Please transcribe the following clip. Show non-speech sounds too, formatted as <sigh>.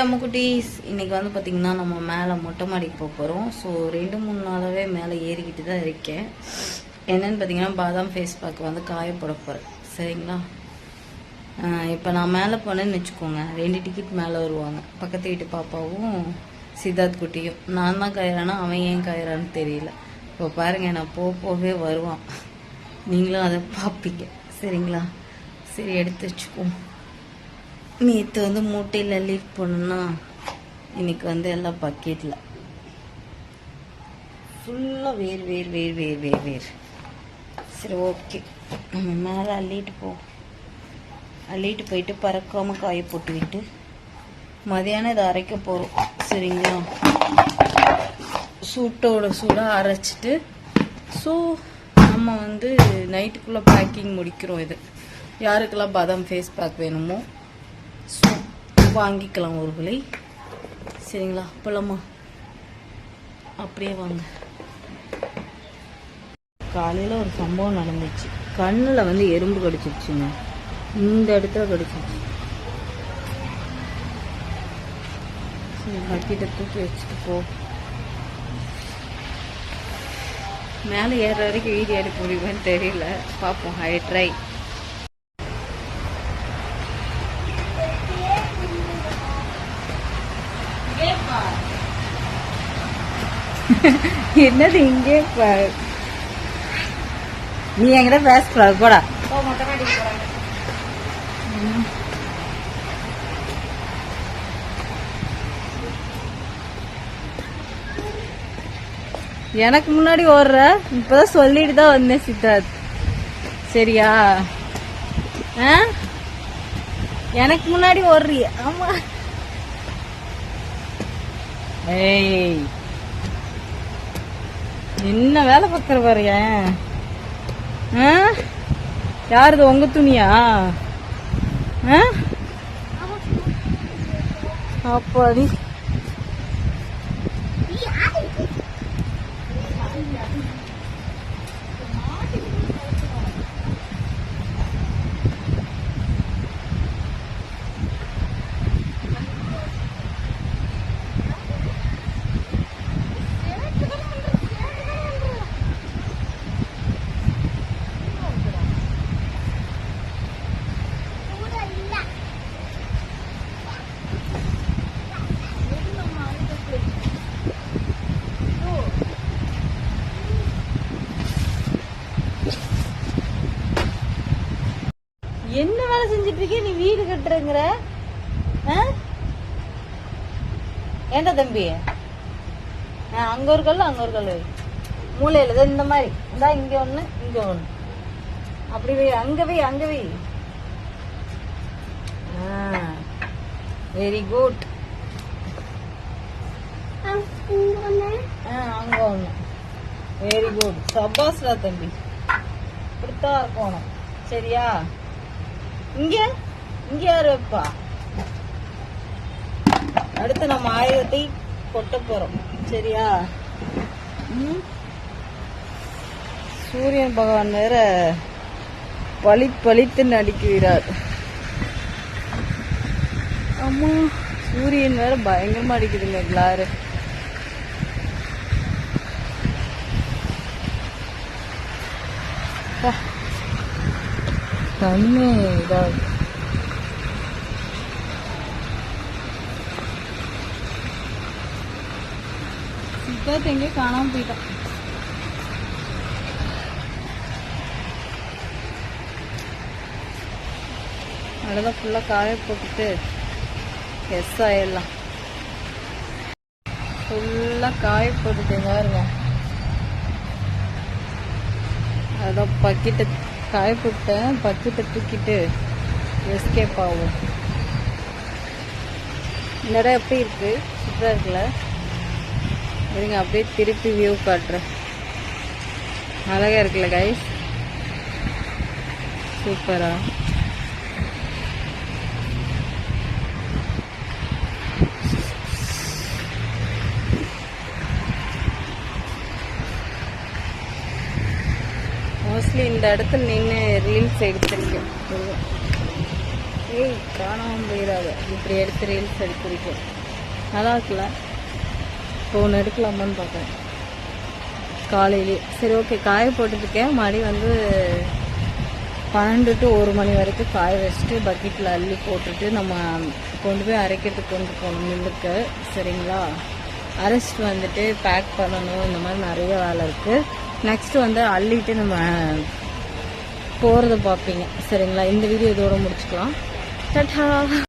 நம்ம குட்டீஸ் இன்னைக்கு வந்து பார்த்திங்கன்னா நம்ம மேலே மொட்டை மாடிக்கு போக போகிறோம் ஸோ ரெண்டு மூணு நாளாகவே மேலே ஏறிக்கிட்டு தான் இருக்கேன். என்னன்னு பார்த்தீங்கன்னா பாதாம் ஃபேஸ் பேக் வந்து காய போட போகிறேன் சரிங்களா? இப்போ நான் மேலே போனேன்னு வச்சுக்கோங்க. ரெண்டு டிக்கெட் மேலே வருவாங்க. பக்கத்து வீட்டு பாப்பாவும் சித்தார்த் குட்டியும். நான் தான் காயிறானா அவன் ஏன் காயிறான்னு தெரியல. இப்போ பாருங்கள் நான் போக போகவே வருவான். நீங்களும் அதை பார்ப்பீங்க சரிங்களா? சரி எடுத்து வச்சுக்குவோம். நேற்று வந்து மூட்டையில் அள்ளிட்டு பண்ணுன்னா இன்னைக்கு வந்து எல்லாம் பக்கெட்டில் ஃபுல்லாக வேர் வேர் வேர் வேர் வேர் வேர். சரி ஓகே நம்ம மேலே அள்ளிட்டு போ. அள்ளிட்டு போயிட்டு பறக்காமல் காய போட்டு விட்டு மதியானம் இதை அரைக்க போகிறோம் சரிங்களா? சூட்டோட சூடாக அரைச்சிட்டு ஸோ நம்ம வந்து நைட்டுக்குள்ளே பேக்கிங் முடிக்கிறோம் இது. யாருக்கெல்லாம் பாதாம் ஃபேஸ் பேக் வேணுமோ? வாங்கிக்கலாம் ஒரு விலை சரிங்களா போலாமா அப்படியே வாங்க. காலையில் ஒரு சம்பவம் நடந்துச்சு. கண்ணில் வந்து எறும்பு கடிச்சிருச்சுங்க. இந்த இடத்துல கடிச்சிருச்சு. சரி பக்கெட்டை தூக்கி வச்சுட்டு போ. மேலே ஏற வரைக்கும் வீடியோ எடுக்க முடியுமான்னு தெரியல. பார்ப்போம். ஐ ட்ரை <laughs> என்னது இங்கே. நீ என்கிட்ட பேசக்கூடாது போடா. எனக்கு முன்னாடி ஓடுற? இப்பதான் சொல்லிட்டு தான் வந்தேன் சித்தார்த் சரியா? எனக்கு முன்னாடி ஓடுறிய? ஆமா. ஏய். என்ன வேலை பார்க்குற பாரு ஏன் ஆ? யாருது உங்க துணியா ஆ? அப்பாடி என்ன வேலை செஞ்சுட்டு இருக்க? நீ வீடு கட்டுறங்கிற. ஆ? ஏன்டா தம்பி? அங்க ஒரு கல்லு அங்க ஒரு. மூலையில இதோ இந்த மாதிரி. இந்தா இங்க ஒண்ணு இங்க ஒண்ணு. அப்படி வை அங்க வை அங்க வை. வெரி குட் அங்க ஒண்ணு. வெரி குட் சபாஸ்டா தம்பி. இப்படித்தான் இருக்கணும் சரியா? இங்க இங்க யாரு வைப்பா அடுத்து நம்ம ஆயுதத்தை கொட்ட போறோம். சரியா? ம்? சூரியன் பகவான் வேற பளி பளித்து நடிக்கிறார். அம்மா சூரியன் வேற பயங்கரமா அடிக்குதுங்க கிளாரு அப்பா. கண்ணு இதாகுது சித்தார்த் எங்கேயோ காணாம போயிட்டான் அவ்வளோதான் ஃபுல்லாக காய போட்டுட்டு எஸ் ஆயிடலாம் ஃபுல்லாக காய போட்டுட்டேங்க பாருங்க அதான் பக்கெட்டை காய போட்டேன் பக்கெட்டை தூக்கிட்டு எஸ்கேப் ஆகும். இந்த இடம் எப்படி இருக்குது சூப்பராக இருக்குல்ல இருங்க அப்படியே திருப்பி வியூ காட்டுறேன். அழகாக இருக்குல்ல கைஸ் சூப்பராக மோஸ்ட்லி இந்த இடத்துல நின்று ரீல்ஸ் எடுத்திருக்கேன். ஏய் காணாமல் போயிடாத. இப்படி எடுத்து ரீல்ஸ் எடுத்து பிடிக்கும் நல்லா இருக்குல்ல? இப்போ ஒன்று எடுக்கலாமான்னு பார்க்குறேன் காலையிலே. சரி ஓகே காய போட்டுருக்கேன் மறுபடியும் வந்து பன்னெண்டு டு ஒரு மணி வரைக்கும் காய வச்சுட்டு பக்கெட்டில் அள்ளி போட்டுட்டு நம்ம கொண்டு போய் அரைக்கிறதுக்கு கொண்டு போகணும் மில்லுக்கு. சரிங்களா? அரெஸ்ட் வந்துட்டு பேக் பண்ணணும். இந்த மாதிரி நிறைய வேலை இருக்குது நெக்ஸ்ட் வந்து அள்ளிட்டு நம்ம போகிறத பார்ப்பீங்க. சரிங்களா? இந்த வீடியோ இதோட முடிச்சுக்கலாம். டட்டா!